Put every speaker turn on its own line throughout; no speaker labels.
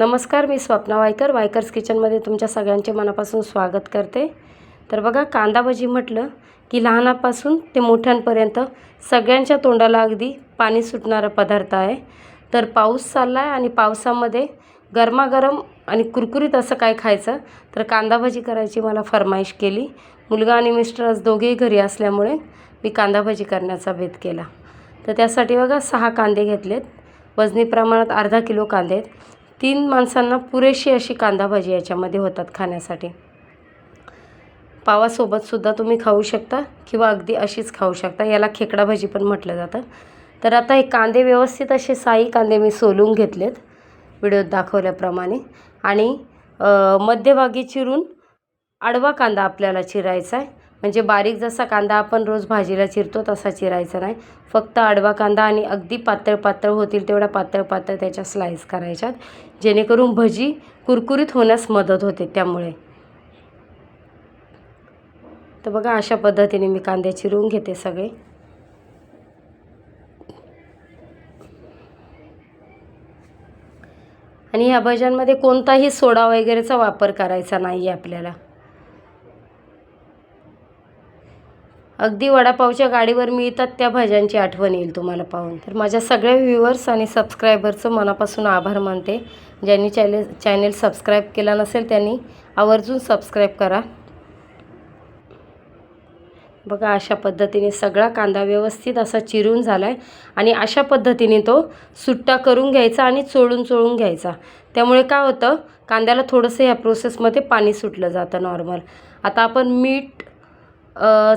नमस्कार मी स्वप्ना वायकर वायकर्स किचनमध्ये तुमच्या सगळ्यांचे मनापासून स्वागत करते. तर बघा कांदा भजी म्हटलं की लहानापासून ते मोठ्यांपर्यंत सगळ्यांच्या तोंडाला अगदी पाणी सुटणारा पदार्थ आहे. तर पाऊस चालला आहे आणि पावसामध्ये गरमागरम आणि कुरकुरीत असं काय खायचं? तर कांदा भजी करायची मला फरमाईश केली. मुलगा आणि मिस्टर आज दोघेही घरी असल्यामुळे मी कांदा भजी करण्याचा भेद केला. तर त्यासाठी बघा सहा कांदे घेतलेत. वजनी प्रमाणात अर्धा किलो कांदे आहेत. तीन माणसांना पुरेशी अशी कांदा भाजी याच्यामध्ये होतात खाण्यासाठी. पावासोबतसुद्धा तुम्ही खाऊ शकता किंवा अगदी अशीच खाऊ शकता. याला खेकडा भाजी पण म्हटलं जातं. तर आता हे कांदे व्यवस्थित असे साई कांदे मी सोलून घेतलेत व्हिडिओत दाखवल्याप्रमाणे. आणि मध्यभागी चिरून आडवा कांदा आपल्याला चिरायचा आहे. म्हणजे बारीक जसा कांदा आपण रोज भाजीला चिरतो तसा चिरायचा नाही. फक्त आडवा कांदा आणि अगदी पातळ पातळ होतील तेवढ्या पातळ पातळ त्याच्या स्लाईस करायच्यात. जेणेकरून भजी कुरकुरीत होण्यास मदत होते त्यामुळे. तर बघा अशा पद्धतीने मी कांदे चिरून घेते सगळे. आणि ह्या भज्यांमध्ये कोणताही सोडा वगैरेचा वापर करायचा नाही आहे आपल्याला. अगदी वडापावच्या गाडीवर मिळतात त्या भाज्यांची आठवण येईल तुम्हाला पाहून. तर माझ्या सगळ्या व्ह्युअर्स आणि सबस्क्रायबरचं मनापासून आभार मानते. ज्यांनी चॅनल चॅनेल सबस्क्राईब केला नसेल त्यांनी आवर्जून सबस्क्राईब करा. बघा अशा पद्धतीने सगळा कांदा व्यवस्थित असा चिरून झाला आहे आणि अशा पद्धतीने तो सुट्टा करून घ्यायचा आणि चोळून चोळून घ्यायचा. त्यामुळे काय होतं कांद्याला थोडंसं ह्या प्रोसेसमध्ये पाणी सुटलं जातं नॉर्मल आता आपण मीठ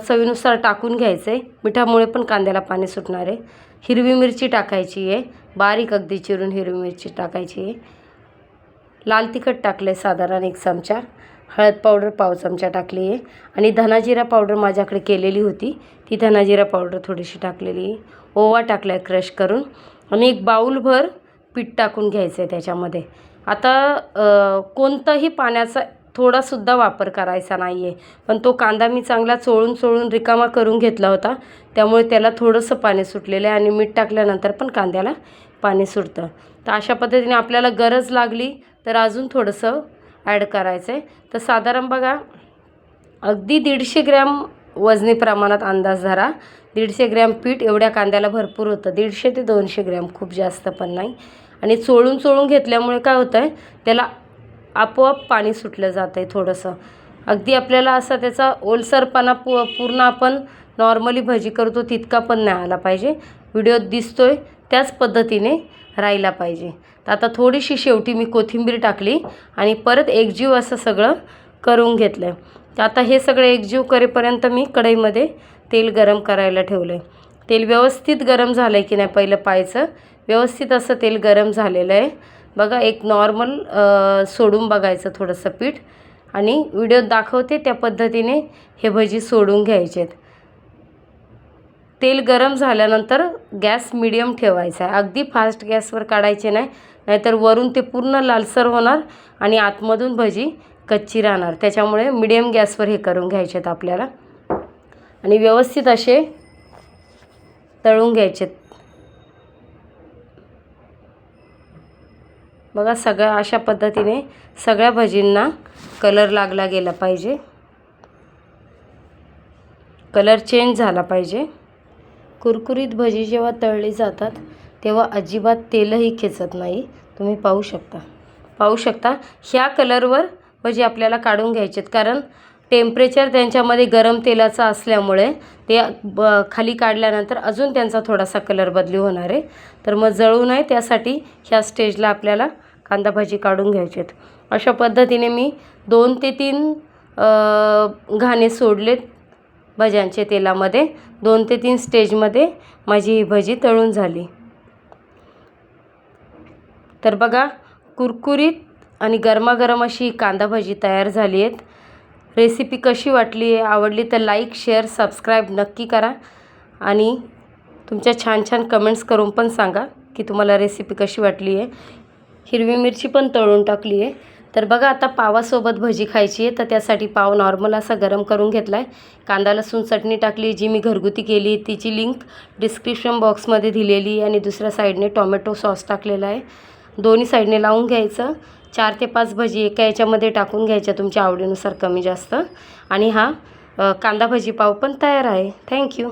चवीनुसार टाकून घ्यायचं आहे मिठामुळे पण कांद्याला पाणी सुटणार आहे. हिरवी मिरची टाकायची आहे. बारीक अगदी चिरून हिरवी मिरची टाकायची आहे. लाल तिखट टाकलं आहे साधारण एक चमचा. हळद पावडर पाव चमचा टाकली आहे. आणि धनाजिरा पावडर माझ्याकडे केलेली होती. ती धनाजिरा पावडर थोडीशी टाकलेली आहे. ओवा टाकला आहे क्रश करून. आणि एक बाऊलभर पीठ टाकून घ्यायचं आहे त्याच्यामध्ये. आता कोणतंही कोणताही पाण्याचा थोडासुद्धा वापर करायचा नाही आहे पण तो कांदा मी चांगला चोळून चोळून रिकामा करून घेतला होता. त्यामुळे त्याला थोडंसं पाणी सुटलेलं आहे आणि मीठ टाकल्यानंतर पण कांद्याला पाणी सुटतं. तर अशा पद्धतीने आपल्याला गरज लागली तर अजून थोडंसं ॲड करायचं आहे तर साधारण बघा अगदी दीडशे ग्रॅम वजनी प्रमाणात अंदाज धरा. दीडशे ग्रॅम पीठ एवढ्या कांद्याला भरपूर होतं. दीडशे ते दोनशे ग्रॅम खूप जास्त पण नाही. आणि चोळून चोळून घेतल्यामुळे काय होतं आहे त्याला आपोआप पाणी सुटलं जातं आहे थोडंसं. अगदी आपल्याला असा त्याचा ओलसरपणा पू पूर्ण आपण नॉर्मली भजी करतो तितका पण नाही आला पाहिजे. व्हिडिओत आहे त्याच पद्धतीने राहिला पाहिजे. तर आता थोडीशी शेवटी मी कोथिंबीर टाकली आणि परत एकजीव असं सगळं करून घेतलं आहे तर आता हे सगळं एकजीव करेपर्यंत मी कढईमध्ये तेल गरम करायला ठेवलं आहे तेल व्यवस्थित गरम झालं आहे की नाही पहिलं पाहायचं. व्यवस्थित असं तेल गरम झालेलं आहे. बघा एक नॉर्मल सोडून बघायचं थोडंसं पीठ. आणि व्हिडिओत दाखवते त्या पद्धतीने हे भजी सोडून घ्यायचे आहेत तेल गरम झाल्यानंतर गॅस मिडियम ठेवायचा आहे. अगदी फास्ट गॅसवर काढायचे नाही नाहीतर वरून ते पूर्ण लालसर होणार आणि आतमधून भजी कच्ची राहणार. त्याच्यामुळे मिडियम गॅसवर हे करून घ्यायचे आहेत आपल्याला. आणि व्यवस्थित असे तळून घ्यायचे बघा सगळ्या अशा पद्धतीने सगळ्या भजींना कलर लागला गेला पाहिजे. कलर चेंज झाला पाहिजे. कुरकुरीत भजी जेव्हा तळली जातात तेव्हा अजिबात तेलही खेचत नाही. तुम्ही पाहू शकता. पाहू शकता ह्या कलरवर भजी आपल्याला काढून घ्यायचे आहेत कारण टेम्परेचर त्यांच्यामध्ये गरम तेलाचं असल्यामुळे ते ब खाली काढल्यानंतर अजून त्यांचा थोडासा कलर बदली होणार आहे. तर मग जळू नये त्यासाठी ह्या स्टेजला आपल्याला कांदा भाजी काढून घ्यायचे आहेत अशा पद्धतीने मी दोन ते तीन घाणे सोडलेत भज्यांचे तेलामध्ये. दोन ते तीन स्टेजमध्ये माझी ही भजी तळून झाली. तर बघा कुरकुरीत आणि गरमागरम अशी कांदा भजी तयार झाली आहेत. रेसिपी कशी वाटली आहे आवडली तर लाईक शेअर सबस्क्राईब नक्की करा. आणि तुमच्या छान छान कमेंट्स करून पण सांगा की तुम्हाला रेसिपी कशी वाटली आहे. हिरवी मिरची पण तळून टाकली आहे. तर बघा आता पावासोबत भजी खायची आहे तर त्यासाठी पाव नॉर्मल असा गरम करून घेतला आहे कांदा लसूण चटणी टाकली जी मी घरगुती केली तिची लिंक डिस्क्रिप्शन बॉक्समध्ये दिलेली आहे. आणि दुसऱ्या साईडने टॉमॅटो सॉस टाकलेला आहे. दोन्ही साईडने लावून घ्यायचं. चार ते पाच भजी एका याच्यामध्ये टाकून घ्यायच्या तुमच्या आवडीनुसार कमी जास्त. आणि हा कांदा भजी पाव पण तयार आहे. थँक्यू